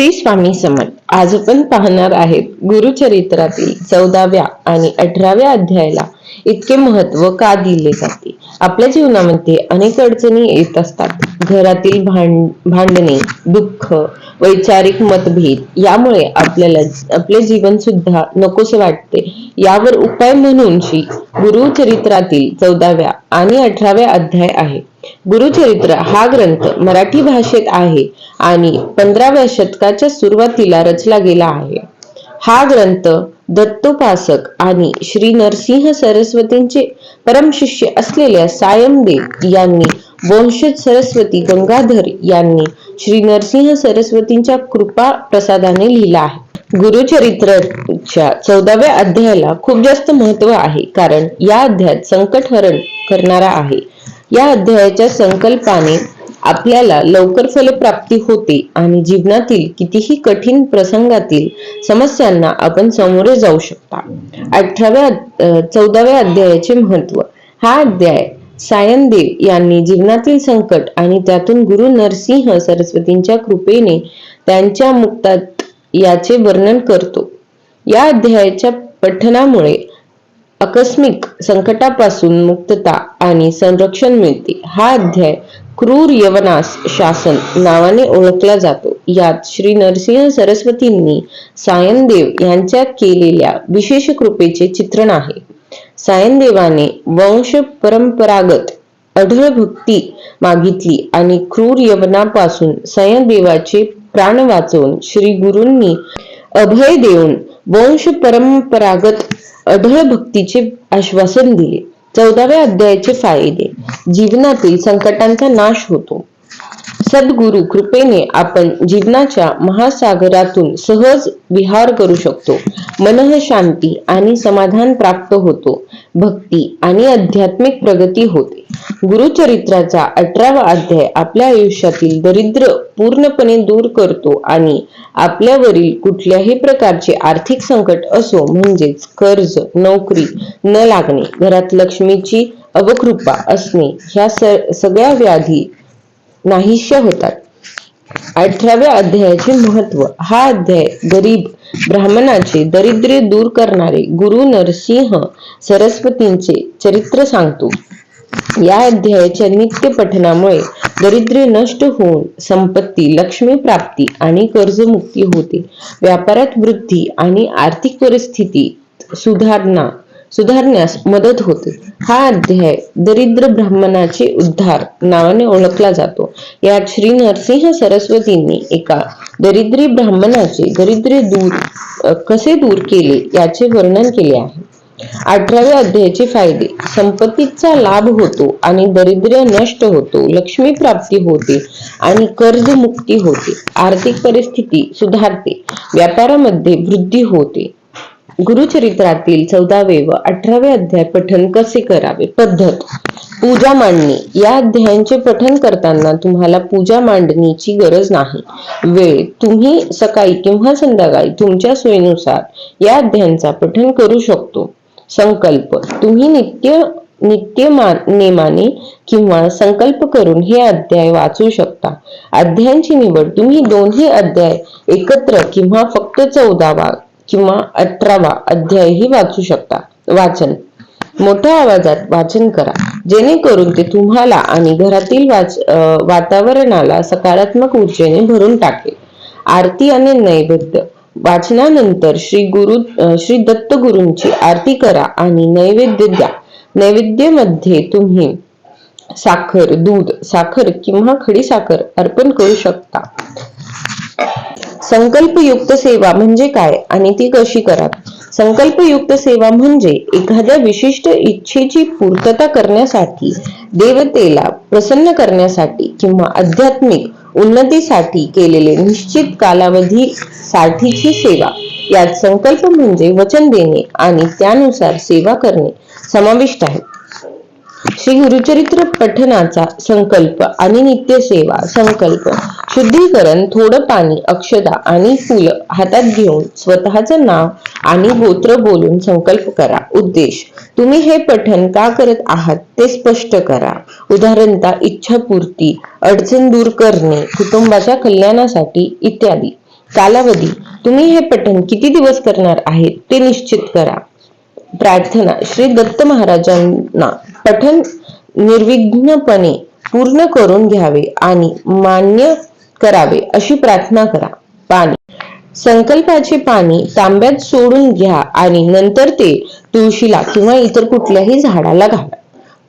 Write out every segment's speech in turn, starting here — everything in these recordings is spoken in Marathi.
श्री स्वामी समर्थ. आज आपण पाहणार आहेत गुरुचरित्रातील चौदाव्या आणि अठराव्या अध्यायाला इतके महत्त्व का दिले जाते? आपल्या जीवनामध्ये अनेक अडचणी येत असतात. घरातील भांड भांडणे दुःख वैचारिक मतभेद यामुळे आपल्याला आपले जीवन सुद्धा नकोसे वाटते. यावर उपाय म्हणून श्री गुरुचरित्रातील चौदाव्या आणि अठराव्या अध्याय आहे. गुरुचरित्र हा ग्रंथ मराठी भाषेत आहे आणि पंधराव्या शतकाच्या सुरुवातीला रचला गेला आहे. हा ग्रंथ दत्तोपासक आणि श्री नरसिंह सरस्वतींचे परमशिष्य असलेल्या सायमदेव यांनी वंशज सरस्वती गंगाधर यांनी श्री नरसिंह सरस्वतींच्या कृपा प्रसादाने लिहिला आहे. गुरुचरित्राच्या चौदाव्या अध्यायाला खूप जास्त महत्त्व आहे कारण या अध्यायात संकट हरण करणारा आहे. या अध्यायाच्या संकल्पाने आपल्याला लवकर फलप्राप्ती होते आणि जीवनातील कितीही कठीण प्रसंगातील समस्यांना आपण सामोरे जाऊ शकता. अठराव्या चौदाव्या अध्यायाचे महत्त्व हा अध्याय सायनदेव यांनी जीवनातील संकट आणि त्यातून गुरु नरसिंह सरस्वतींच्या कृपेने त्यांच्या मुक्तात याचे वर्णन करतो. या अध्यायाच्या पठनामुळे आकस्मिक संकटापासून मुक्तता आणि संरक्षण मिळते. हा अध्याय क्रूर यवनास शासन नावाने ओळखला जातो. यात श्री नरसिंह सरस्वतींनी सायनदेव यांच्या केलेल्या विशेष कृपेचे चित्रण आहे. सायनदेवाने वंश परंपरागत अढळ भक्ती मागितली आणि क्रूर यवनापासून सयनदेवाचे प्राण वाचवून श्री गुरूंनी अभय देऊन वंश परंपरागत अढळ भक्तीचे आश्वासन दिले. चौदाव्या अध्यायाचे फायदे. जीवनातील संकटांचा नाश होतो. सद्गुरु कृपेने आपण जीवनाच्या महासागरातून सहज विहार करू शकतो. मनः शांती आणि समाधान प्राप्त होतो. भक्ती आणि आध्यात्मिक प्रगती होते. गुरुचरित्राचा अठरावा अध्याय आपल्या आयुष्यातील दरिद्र पूर्णपणे दूर करतो आणि आपल्यावरील कुठल्याही प्रकारचे आर्थिक संकट असो म्हणजेच कर्ज नोकरी न लागणे घरात लक्ष्मीची अवकृपा असणे ह्या सगळ्या व्याधी नाहीशा होतात. अठराव्या अध्यायाचे महत्त्व हा अध्याय गरीब ब्राह्मणाचे दरिद्र्य दूर करणारे गुरु नरसिंह सरस्वतींचे चरित्र सांगतो. या अध्यायाच्या नित्य पठनामुळे दरिद्र्य नष्ट होऊन संपत्ती लक्ष्मी प्राप्ती आणि कर्जमुक्ती होते. व्यापारात वृद्धी आणि आर्थिक परिस्थिती सुधारणा सुधारण्यास मदत होते. हा अध्याय दरिद्र ब्राह्मणाचे उद्धार नावाने ओळखला जातो. यात श्री नरसिंह सरस्वतींनी एका दरिद्री ब्राह्मणाचे दरिद्र दूर कसे दूर केले याचे वर्णन केले आहे. अठराव्या अध्यायाचे फायदे. संपत्तीचा लाभ होतो आणि दरिद्र्य नष्ट होतो लक्ष्मी प्राप्ती होते आणि कर्ज मुक्ती होते. आर्थिक परिस्थिती सुधारते. व्यापारामध्ये वृद्धी होते. गुरुचरित्रातील चौदावे व अठरावे अध्याय पठन कसे करावे? पद्धत. पूजा मांडणी. या अध्यायांचे पठन करताना तुम्हाला पूजा मांडणीची गरज नाही. वेळ. तुम्ही सकाळी किंवा संध्याकाळी तुमच्या सोयीनुसार या अध्यायांचा पठन करू शकतो. संकल्प. तुम्ही नित्य नित्य नेमाने किंवा संकल्प करून हे अध्याय वाचू शकता. अध्यायांची निवड. तुम्ही दोन्ही अध्याय एकत्र किंवा फक्त चौदा किंवा अठरावा अध्यायही वाचू शकता. वाचन. मोठ्या आवाजात वाचन करा. जेणेकरून ते तुम्हाला आणि घरातील वाच वातावरणाला सकारात्मक ऊर्जेने भरून टाकेल. आरती आणि नैवेद्य. वाचनानंतर श्री गुरु श्री दत्त गुरूंची आरती करा आणि नैवेद्य द्या. नैवेद्यामध्ये तुम्ही साखर दूध साखर किंवा खडी साखर अर्पण करू शकता. संकल्पयुक्त सेवा म्हणजे काय आणि ती कशी करावी? संकल्पयुक्त सेवा म्हणजे एखाद्या विशिष्ट इच्छेची पूर्तता करण्यासाठी देवतेला प्रसन्न करण्यासाठी किंवा आध्यात्मिक उन्नतीसाठी केलेले निश्चित कालावधी साठीची सेवा. यात संकल्प म्हणजे वचन देणे आणि त्यानुसार सेवा करणे समाविष्ट आहे. श्री गुरुचरित्र पठनाचा संकल्प आणि नित्य सेवा संकल्प. शुद्धीकरण थोडं पाणी अक्षदा आणि फुलं हातात घेऊन स्वतःचं नाव आणि गोत्र बोलून संकल्प करा. उद्देश तुम्ही हे पठन का करत आहात ते स्पष्ट करा. उदाहरणतः इच्छापूर्ती अडचण दूर करणे कुटुंबाच्या कल्याणासाठी इत्यादी. कालावधी तुम्ही हे पठण किती दिवस करणार आहेत ते निश्चित करा. प्रार्थना श्री दत्त महाराजांना पठन निर्विघ्नपणे पूर्ण करून घ्यावे आणि मान्य करावे अशी प्रार्थना करा. पाणी. संकल्पाचे पाणी तांब्यात सोडून घ्या आणि नंतर ते तुळशीला किंवा इतर कुठल्याही झाडाला घाला.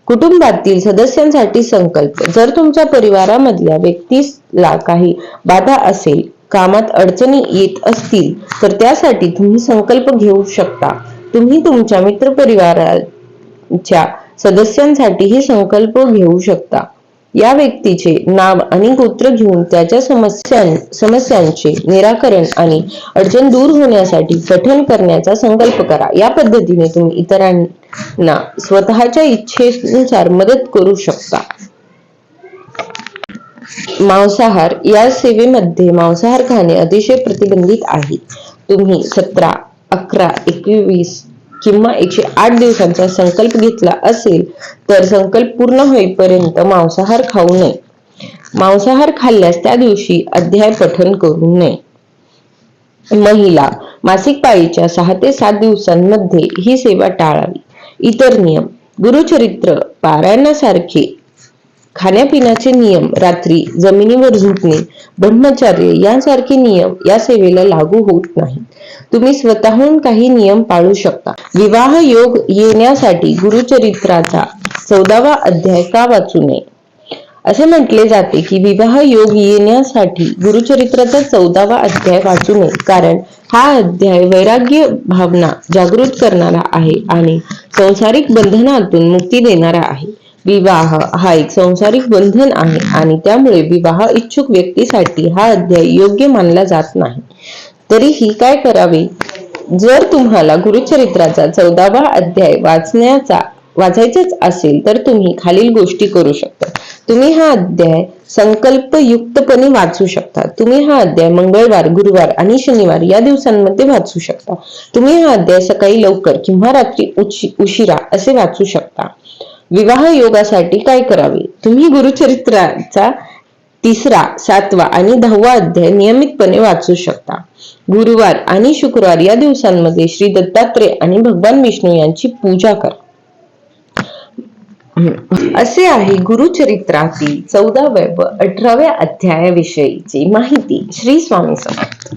कुटुंबातील सदस्यांसाठी संकल्प. जर तुमच्या परिवारामधल्या व्यक्तीला काही बाधा असेल कामात अडचणी येत असतील तर त्यासाठी तुम्ही संकल्प घेऊ शकता. तुम्ही तुमच्या मित्रपरिवाराच्या सदस्यांसाठीही संकल्प घेऊ शकता. या व्यक्तीचे नाव आणि गोत्र घेऊन त्याच्या समस्यां समस्यांचे निराकरण आणि अडचण दूर होण्यासाठी पठण करण्याचा संकल्प करा. या पद्धतीने तुम्ही इतरांना स्वतःच्या इच्छेनुसार मदत करू शकता. मांसाहार या सेवेमध्ये मांसाहार खाणे अतिशय प्रतिबंधित आहे. तुम्ही सतरा अकरा एकवीस किंवा एकशे आठ दिवसांचा संकल्प घेतला असेल तर संकल्प पूर्ण होईपर्यंत मांसाहार खाऊ नये. मांसाहार खाल्ल्यास त्या दिवशी अध्याय पठन करू नये. महिला मासिक पाळीच्या सहा ते सात दिवसांमध्ये ही सेवा टाळावी. इतर नियम गुरुचरित्र पारायणासारखे खाण्यापिण्याचे नियम रात्री जमिनीवर झोपणे ब्रह्मचर्य यांसारखे नियम या सेवेला लागू होत नाही तुम्ही स्वतःहून काही नियम पाळू शकता. विवाह योग येण्यासाठी गुरुचरित्राचा चौदावा अध्याय का वाचू नये? असे म्हटले जाते की विवाह योग येण्यासाठी गुरुचरित्राचा चौदावा अध्याय वाचू नये. कारण हा अध्याय वैराग्य भावना जागृत करणारा आहे आणि संसारिक बंधनातून मुक्ती देणारा आहे. विवाह हा एक संसारिक बंधन आहे आणि त्यामुळे विवाह इच्छुक व्यक्तीसाठी हा अध्याय योग्य मानला जात नाही. तरीही काय करावे? जर तुम्हाला गुरुचरित्राचा चौदावा अध्याय वाचण्याचा वाचायचाच असेल तर तुम्ही खालील गोष्टी करू शकता. तुम्ही हा अध्याय संकल्पयुक्तपणे वाचू शकता. तुम्ही हा अध्याय मंगळवार गुरुवार आणि शनिवार या दिवसांमध्ये वाचू शकता. तुम्ही हा अध्याय सकाळी लवकर किंवा रात्री उशी- उशिरा असे वाचू शकता. विवाह योगासाठी काय करावे? तुम्ही गुरुचरित्राचा तिसरा सातवा आणि दहावा अध्याय नियमितपणे वाचू शकता. गुरुवार आणि शुक्रवार या दिवसांमध्ये श्री दत्तात्रय आणि भगवान विष्णू यांची पूजा करा. असे आहे गुरुचरित्रातील चौदाव्या व अठराव्या अध्यायाविषयीची माहिती. श्री स्वामी समर्थ.